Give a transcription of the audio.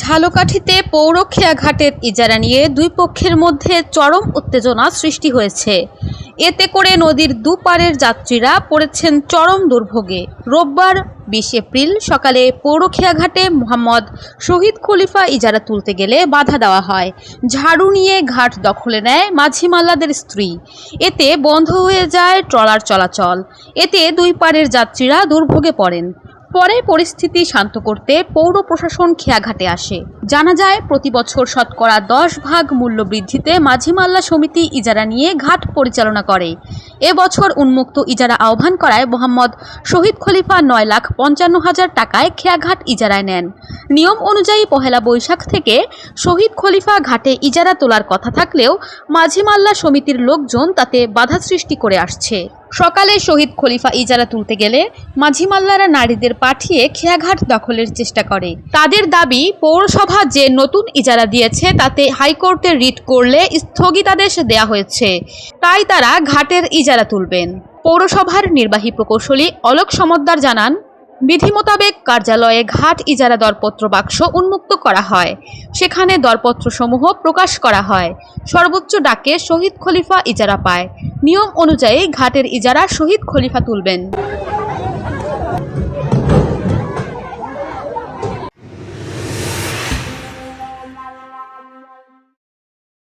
ঝালকাঠিতে পৌর খেয়াঘাটের ইজারা নিয়ে দুই পক্ষের মধ্যে চরম উত্তেজনা সৃষ্টি হয়েছে। এতে করে নদীর দুপারের যাত্রীরা পড়েছেন চরম দুর্ভোগে। রোববার বিশ এপ্রিল সকালে পৌর খেয়াঘাটে মোহাম্মদ শহীদ খলিফা ইজারা তুলতে গেলে বাধা দেওয়া হয়। ঝাড়ু নিয়ে ঘাট দখলে নেয় মাঝিমাল্লাদের স্ত্রী। এতে বন্ধ হয়ে যায় ট্রলার চলাচল। এতে দুই পারের যাত্রীরা দুর্ভোগে পড়েন। পরে পরিস্থিতি শান্ত করতে পৌর প্রশাসন খেয়াঘাটে আসে। জানা যায়, প্রতি বছর শতকরা দশ ভাগ মূল্য বৃদ্ধিতে মাঝিমাল্লা সমিতি ইজারা নিয়ে ঘাট পরিচালনা করে। এবছর উন্মুক্ত ইজারা আহ্বান করায় মোহাম্মদ শহীদ খলিফা নয় লাখ পঞ্চান্ন হাজার টাকায় খেয়াঘাট ইজারায় নেন। নিয়ম অনুযায়ী পহেলা বৈশাখ থেকে শহীদ খলিফা ঘাটে ইজারা তোলার কথা থাকলেও মাঝিমাল্লা সমিতির লোকজন তাতে বাধা সৃষ্টি করে আসছে। সকালে শহীদ খলিফা ইজারা তুলতে গেলে মাঝিমাল্লারা নারীদের পাঠিয়ে খেয়াঘাট দখলের চেষ্টা করে। তাদের দাবি পৌরসভা যে নতুন ইজারা দিয়েছে, তাতে হাইকোর্টে রিট করলে স্থগিতাদেশ দেয়া হয়েছে। তাই তারা ঘাটের ইজারা তুলবেন। পৌরসভার নির্বাহী প্রকৌশলী অলোক সমদ্দার জানান, বিধি মোতাবেক কার্যালয়ে ঘাট ইজারা দরপত্র বাক্স উন্মুক্ত করা হয়। সেখানে দরপত্রসমূহ প্রকাশ করা হয়। সর্বোচ্চ ডাকে শহীদ খলিফা ইজারা পায়। নিয়ম অনুযায়ী ঘাটের ইজারা শহীদ খলিফা তুলবেন।